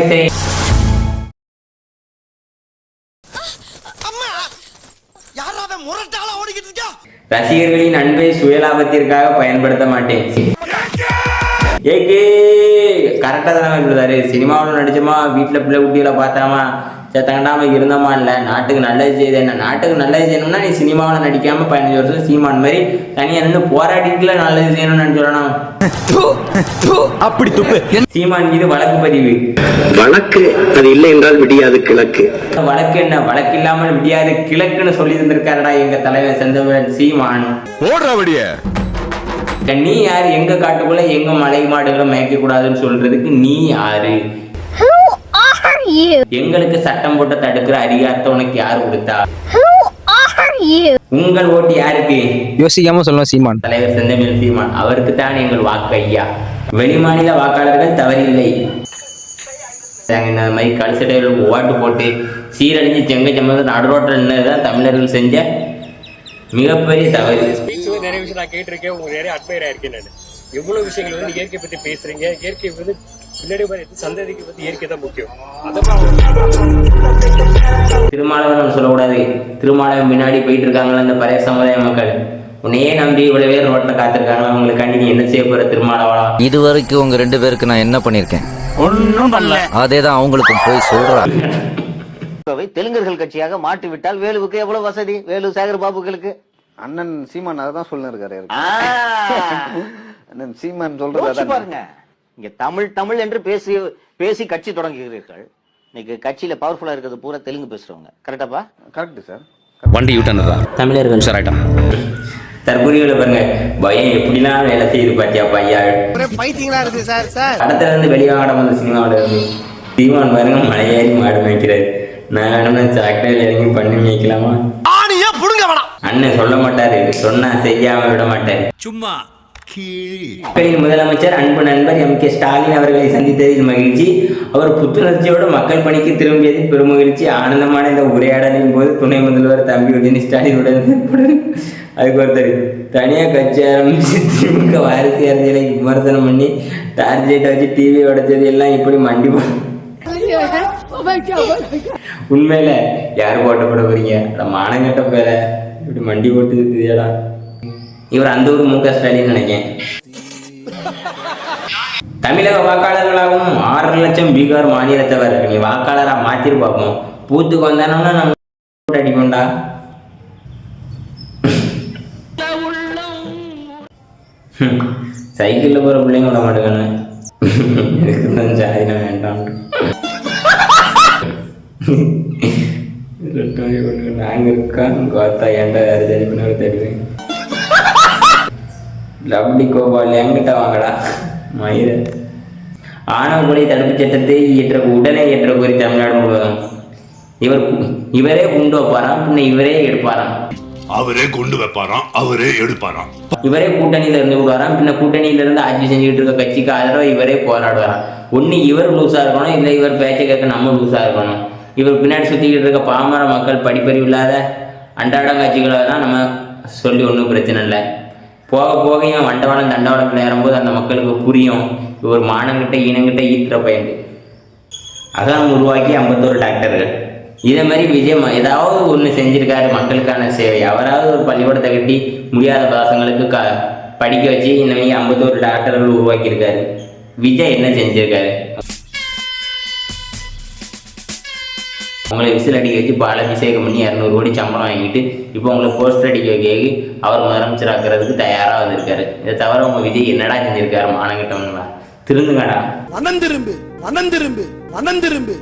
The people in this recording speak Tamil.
செய் இருக்கா? ரசிகர்களின் அன்பை சுயலாபத்திற்காக பயன்படுத்த மாட்டேன். ஏகே! கரெக்டாக தானே சினிமாவில் நடிச்சோமா? வீட்டில் பிள்ளை குட்டிகளை பார்த்தாமா? செத்தங்கண்டாம இருந்தோமா இல்லை? நாட்டுக்கு நல்லது செய்யுது என்ன? நாட்டுக்கு நல்லது செய்யணும்னா நீ சினிமாவில் நடிக்காம பதினஞ்சு வருஷம் சீமான் மாதிரி தனியாக நின்று போராடிட்டுல நல்லது செய்யணும்னு நான் சொல்லணும் அப்படி துப்பு. சீமான் மீது வழக்கு பதிவு. வழக்கு அது இல்லை என்றால் விடியாது கிழக்கு. வழக்கு என்ன? வழக்கு இல்லாமல் விடியாது கிழக்குன்னு சொல்லி தந்திருக்காருடா எங்க தலைவன் செந்தமிழன் சீமான். ஓடுறபடிய நீ யார்? எங்க காட்டுக்குள்ள எங்க மலை மாடுகளை மேய்க்க கூடாதுன்னு சொல்றதுக்கு நீ யாரு? You? எங்களுக்கு சட்டம் போட்டு தடுக்கிற அதிகாரத்தை உனக்கு யார் கொடுத்தா? Who are you? உங்கள் ஓட்டு யாருக்கு? யோசிக்காம சொல்லணும் சீமான். தலைவர் செந்தமிழ் சீமான். அவருக்கு தான் எங்கள் வாக்கு ஐயா வெளிமாநில வாக்காளர்கள் தவறில்லை. நாங்க இந்த மாதிரி கல்சடைகளுக்கு ஓட்டு போட்டு சீரழிஞ்சு செங்க செம்மது நடுரோட்டில் நின்னதுதான் தமிழர்கள் செஞ்ச மிகப்பெரிய தவறு. நிறைய விஷயம் நான் கேட்டிருக்கேன். உங்களுக்கு நிறைய அட்மையர் ஆயிருக்கேன் நான். எவ்வளவு விஷயங்கள் வந்து இயற்கை பத்தி பேசுறீங்க. இயற்கை வந்து பின்னாடி வர சந்ததிக்கு வந்து இயற்கை தான் முக்கியம். அதெல்லாம் திருமாவளவன் சொல்லக்கூடாது. திருமாவளவன் முன்னாடி போயிட்டு இருக்காங்களா இந்த பழைய சமுதாய மக்கள். உன்னையே நம்பி இவ்வளவு பேர் ரோட்ல காத்திருக்காங்களா அவங்களுக்காண்டி நீ என்ன செய்ய போற திருமாவளவன் இது வரைக்கும் உங்க ரெண்டு பேருக்கு நான் என்ன பண்ணிருக்கேன் ஒன்னும் பண்ணல. அதே தான் அவங்களுக்கும் போய் சொல்றேன் தெலுங்கர்கள் கட்சியாக மாற்றி விட்டால் வேலுவுக்கு எவ்வளவு வசதி? வேலு சேகர் பாபுகளுக்கு அண்ணன் சீமான் அதான் சொல்ல இருக்காரு ஆ, அண்ணன் சீமான் சொல்றது பாருங்க. இங்க தமிழ் தமிழ் என்று பேசி பேசி கட்சி தொடங்குகிறீர்கள். இன்னைக்கு கட்சியில பவர்ஃபுல்லா இருக்கிறது பூரா தெலுங்கு பேசுறவங்க. கரெக்டாப்பா கரெக்ட் சார் வண்டி யூட்டன் தமிழர்கள். உஷாராயிட்டான் தற்கொலைகளை பாருங்க. பயம் எப்படிலாம் வேலை செய்யுது பாத்தியா பையா? பைத்தியங்களா இருக்கு சார் சார் படத்துல இருந்து வெளியாகட வந்த சினிமாவோட இருந்து. சீமான் பாருங்க மலையேறி மாடு மேய்க்கிறாரு. நான் சாக்கடையில் இறங்கி பண்ணி மேய்க்கலாமா? ஆணியா புடுங்க வேணாம். அண்ணன் சொல்ல மாட்டாரு. சொன்னா செய்யாம விட மாட்டாரு. சும்மா மக்களின் முதலமைச்சர் அன்பு நண்பர் எம். கே. ஸ்டாலின் அவர்களை சந்தித்ததில் மகிழ்ச்சி. அவர் புத்துணர்ச்சியோடு மக்கள் பணிக்கு திரும்பியதில் பெருமகிழ்ச்சி. ஆனந்தமான இந்த உரையாடலின் போது துணை முதல்வர் தம்பி உதயநிதி ஸ்டாலினுடன் அதுக்கு ஒருத்தர் தனியாக கட்சி ஆரம்பிச்சு திமுக வாரிசு அரசியலை விமர்சனம் பண்ணி டார்ஜெட் வச்சு டிவி உடைச்சது எல்லாம் இப்படி மண்டி போ உண்மையில யார் போட போறீங்க? அட மானங்கட்ட பேர இப்படி மண்டி போட்டு தெரியாடா இவர் அந்த ஊர் மு க ஸ்டாலின் நினைக்கேன். தமிழக வாக்காளர்களாகவும் ஆறு லட்சம் பீகார் மாநிலத்தவர். நீ வாக்காளரா மாத்திரு பார்ப்போம். பூத்துக்கு வந்தானோன்னா நம்ம vote அடிப்போம்டா. ஹம், சைக்கிள்ல போற பிள்ளைங்க விட மாட்டேங்கண்ணே தான் ஜாதினா வேண்டாம். ரெட்டாய் நாங்க இருக்கா? கோத்தா ஏன்டா யாரு ஜாதி பண்ண தேடுவேன் லவ்லி கோபால் என்கிட்ட வாங்கடா. மயிர ஆணவ கொலை தடுப்புச் சட்டத்தை இயற்ற உடனே இயற்ற கோரி தமிழ்நாடு முழுவதும். இவர் இவரே குண்டு வைப்பாராம் பின்ன இவரே எடுப்பாராம். அவரே கொண்டு வைப்பாராம் அவரே எடுப்பாராம். இவரே கூட்டணியில இருந்து விடுவாராம் பின்ன கூட்டணியில இருந்து ஆட்சி செஞ்சுக்கிட்டு இருக்க கட்சிக்கு ஆதரவா இவரே போராடுவாராம். ஒண்ணு இவர் லூசா இருக்கணும் இல்லை இவர் பேச்சை கேட்க நம்ம லூசா இருக்கணும். இவர் பின்னாடி சுத்திக்கிட்டு இருக்க பாமர மக்கள் படிப்பறிவு இல்லாத அன்றாடம் காட்சிகளை தான் நம்ம சொல்லி ஒன்றும் பிரச்சனை இல்லை. போக போக இவன் வண்டவாளம் தண்டவாளத்தில் ஏறும்போது அந்த மக்களுக்கு புரியும். ஒரு மானங்கிட்ட இனங்கிட்ட ஈத்துற பயந்து அதான் உருவாக்கி ஐம்பத்தோரு டாக்டர்கள். இதே மாதிரி விஜய் ஏதாவது ஒன்று செஞ்சிருக்காரு மக்களுக்கான சேவை. அவராவது ஒரு பள்ளிக்கூடத்தை கட்டி முடியாத பசங்களுக்கு க படிக்க வச்சு இந்த மாதிரி ஐம்பத்தோரு டாக்டர்கள் உருவாக்கியிருக்காரு. விஜய் என்ன செஞ்சிருக்காரு? உங்களை விசில் அடிக்க வச்சு பால அபிஷேகம் பண்ணி இரநூறு கோடி சம்பளம் வாங்கிட்டு இப்போ உங்களை போஸ்டர் அடிக்க வைக்க அவர் முதலமைச்சர் ஆக்குறதுக்கு தயாராக வந்திருக்காரு. இதை தவிர உங்க விஜய் என்னடா செஞ்சிருக்காரு மானங்கிட்டவங்களா திருந்துங்கடா. மனம் திரும்பு மனம் திரும்பு மனம் திரும்பு